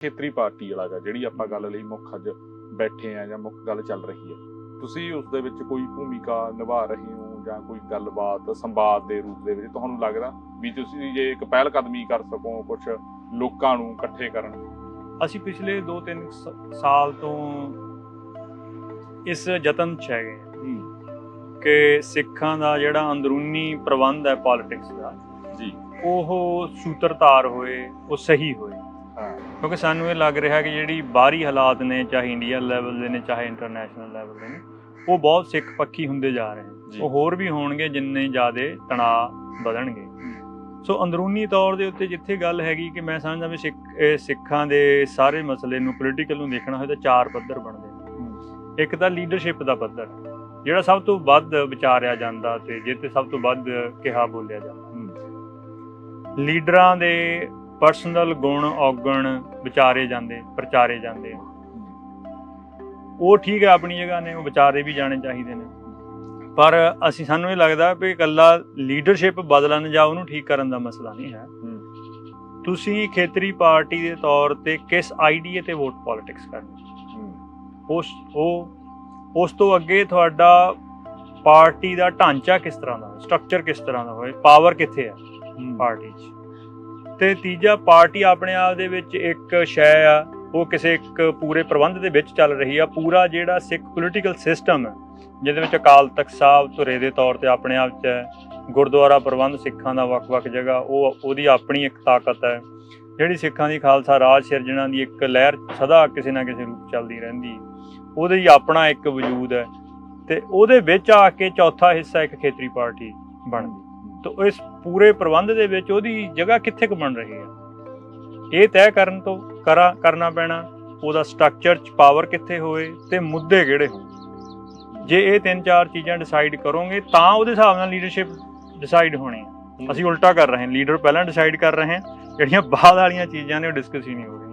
ਖੇਤਰੀ ਪਾਰਟੀ ਵਾਲਾ ਗਾ ਜਿਹੜੀ ਆਪਾਂ ਗੱਲ ਲਈ ਮੁੱਖ ਅੱਜ ਬੈਠੇ ਆ ਜਾਂ ਮੁੱਖ ਗੱਲ ਚੱਲ ਰਹੀ ਹੈ। ਤੁਸੀਂ ਉਸ ਦੇ ਵਿੱਚ ਕੋਈ ਭੂਮਿਕਾ ਨਿਭਾ ਰਹੇ ਹੋ ਜਾਂ ਕੋਈ ਗੱਲਬਾਤ ਸੰਵਾਦ ਦੇ ਰੂਪ ਦੇ ਵਿੱਚ ਤੁਹਾਨੂੰ ਲੱਗਦਾ ਵੀ ਤੁਸੀਂ ਜੇ ਇੱਕ ਪਹਿਲ ਕਦਮੀ ਕਰ ਸਕੋ ਕੁਝ ਲੋਕਾਂ ਨੂੰ ਇਕੱਠੇ ਕਰਨ? ਅਸੀਂ ਪਿਛਲੇ 2-3 ਸਾਲ ਤੋਂ ਇਸ ਯਤਨ 'ਚ ਹੈਗੇ ਕਿ ਸਿੱਖਾਂ ਦਾ ਜਿਹੜਾ ਅੰਦਰੂਨੀ ਪ੍ਰਬੰਧ ਹੈ ਪੋਲਿਟਿਕਸ ਦਾ ਜੀ। ਉਹ ਸੂਤਰਧਾਰ ਹੋਏ ਉਹ ਸਹੀ ਹੋਏ। ਹਾਂ ਕਿਉਂਕਿ ਸਾਨੂੰ ਇਹ ਲੱਗ ਰਿਹਾ ਕਿ ਜਿਹੜੀ ਬਾਹਰੀ ਹਾਲਾਤ ਨੇ ਚਾਹੇ ਇੰਡੀਆ ਲੈਵਲ ਦੇ ਨੇ ਚਾਹੇ ਇੰਟਰਨੈਸ਼ਨਲ ਲੈਵਲ ਦੇ ਨੇ ਉਹ ਬਹੁਤ ਸਿੱਖ ਪੱਖੀ ਹੁੰਦੇ ਜਾ ਰਹੇ। ਨੇ। ਉਹ ਹੋਰ ਵੀ ਹੋਣਗੇ ਜਿੰਨੇ ਜ਼ਿਆਦੇ ਤਣਾਅ ਵਧਣਗੇ। ਸੋ ਅੰਦਰੂਨੀ ਤੌਰ ਦੇ ਉੱਤੇ ਜਿੱਥੇ ਗੱਲ ਹੈਗੀ ਕਿ ਮੈਂ ਸਮਝਦਾ ਵੀ ਸਿੱਖ ਸਿੱਖਾਂ ਦੇ ਸਾਰੇ ਮਸਲੇ ਨੂੰ ਪੋਲੀਟੀਕਲ ਨੂੰ ਦੇਖਣਾ ਹੋਵੇ ਤਾਂ ਚਾਰ ਪੱਧਰ ਬਣਦੇ ਨੇ। ਇੱਕ ਤਾਂ ਲੀਡਰਸ਼ਿਪ ਦਾ ਪੱਧਰ ਜਿਹੜਾ ਸਭ ਤੋਂ ਵੱਧ ਵਿਚਾਰਿਆ ਜਾਂਦਾ ਤੇ ਜਿੱਥੇ ਸਭ ਤੋਂ ਵੱਧ ਕਿਹਾ ਬੋਲਿਆ ਜਾਂਦਾ। ਲੀਡਰਾਂ ਦੇ ਪਰਸਨਲ ਗੁਣ ਔਗਣ ਵਿਚਾਰੇ ਜਾਂਦੇ ਪ੍ਰਚਾਰੇ ਜਾਂਦੇ ਉਹ ਠੀਕ ਹੈ ਆਪਣੀ ਜਗ੍ਹਾ ਨੇ ਉਹ ਵਿਚਾਰੇ ਵੀ ਜਾਣੇ ਚਾਹੀਦੇ ਨੇ। ਪਰ ਅਸੀਂ ਸਾਨੂੰ ਇਹ ਲੱਗਦਾ ਵੀ ਇਕੱਲਾ ਲੀਡਰਸ਼ਿਪ ਬਦਲਣ ਜਾਂ ਉਹਨੂੰ ਠੀਕ ਕਰਨ ਦਾ ਮਸਲਾ ਨਹੀਂ ਹੈ। ਤੁਸੀਂ ਖੇਤਰੀ ਪਾਰਟੀ ਦੇ ਤੌਰ ਤੇ ਕਿਸ ਆਈਡੀਏ ਤੇ ਵੋਟ ਪੋਲਿਟਿਕਸ ਕਰਨੀ ਉਸ ਉਹ ਉਸ ਤੋਂ ਅੱਗੇ ਤੁਹਾਡਾ ਪਾਰਟੀ ਦਾ ਢਾਂਚਾ ਕਿਸ ਤਰ੍ਹਾਂ ਦਾ ਸਟਰਕਚਰ ਕਿਸ ਤਰ੍ਹਾਂ ਦਾ ਹੋਵੇ? ਪਾਵਰ ਕਿੱਥੇ ਹੈ। ਪਾਰਟੀ 'ਚ? ਤੇ ਤੀਜਾ ਪਾਰਟੀ ਆਪਣੇ ਆਪ ਦੇ ਵਿੱਚ ਇੱਕ ਸ਼ੈ ਆ, ਉਹ ਕਿਸੇ ਇੱਕ ਪੂਰੇ ਪ੍ਰਬੰਧ ਦੇ ਵਿੱਚ ਚੱਲ ਰਹੀ ਆ। ਪੂਰਾ ਜਿਹੜਾ ਸਿੱਖ ਪੋਲੀਟੀਕਲ ਸਿਸਟਮ ਹੈ ਜਿਹਦੇ ਵਿੱਚ ਅਕਾਲ ਤਖਤ ਸਾਹਿਬ ਧੁਰੇ ਦੇ ਤੌਰ ਤੇ ਆਪਣੇ ਆਪ 'ਚ ਹੈ, ਗੁਰਦੁਆਰਾ ਪ੍ਰਬੰਧ ਸਿੱਖਾਂ ਦਾ ਵੱਖ-ਵੱਖ ਜਗ੍ਹਾ, ਉਹ ਉਹਦੀ ਆਪਣੀ ਇੱਕ ਤਾਕਤ ਹੈ। ਜਿਹੜੀ ਸਿੱਖਾਂ ਦੀ ਖਾਲਸਾ ਰਾਜ ਸਿਰਜਣਾ ਦੀ ਇੱਕ ਲਹਿਰ ਸਦਾ ਕਿਸੇ ਨਾ ਕਿਸੇ ਰੂਪ ਚੱਲਦੀ ਰਹਿੰਦੀ। ਉਹਦੇ ਹੀ ਆਪਣਾ ਇੱਕ ਵਜੂਦ ਹੈ ਤੇ ਉਹਦੇ ਵਿੱਚ ਆ ਕੇ ਚੌਥਾ ਹਿੱਸਾ ਇੱਕ ਖੇਤਰੀ ਪਾਰਟੀ ਬਣਦੀ। ਤਾਂ ਇਸ ਪੂਰੇ ਪ੍ਰਬੰਧ ਦੇ ਵਿੱਚ ਉਹਦੀ ਜਗ੍ਹਾ ਕਿੱਥੇ ਕੁ ਬਣ ਰਹੀ ਹੈ? ਇਹ ਤੈਅ ਕਰਨ ਤੋਂ ਕਰਾ, ਕਰਨਾ ਪੈਣਾ, ਉਹਦਾ ਸਟਰਕਚਰ ਚ ਪਾਵਰ ਕਿੱਥੇ ਹੋਏ ਤੇ ਮੁੱਦੇ ਕਿਹੜੇ ਹੋਣ? ਜੇ ਇਹ ਤਿੰਨ ਚਾਰ ਚੀਜ਼ਾਂ ਡਿਸਾਈਡ ਕਰੋਗੇ, ਤਾਂ ਉਹਦੇ ਹਿਸਾਬ ਨਾਲ ਲੀਡਰਸ਼ਿਪ ਡਿਸਾਈਡ ਹੋਣੀ ਅਸੀਂ ਉਲਟਾ ਕਰ ਰਹੇ ਹਾਂ ਲੀਡਰ ਪਹਿਲਾਂ ਡਿਸਾਈਡ ਕਰ ਰਹੇ ਹਾਂ, ਜਿਹੜੀਆਂ ਬਾਅਦ ਵਾਲੀਆਂ ਚੀਜ਼ਾਂ ਨੇ ਉਹ ਡਿਸਕਸ ਹੀ ਨਹੀਂ ਹੋ ਰਹੀਆਂ।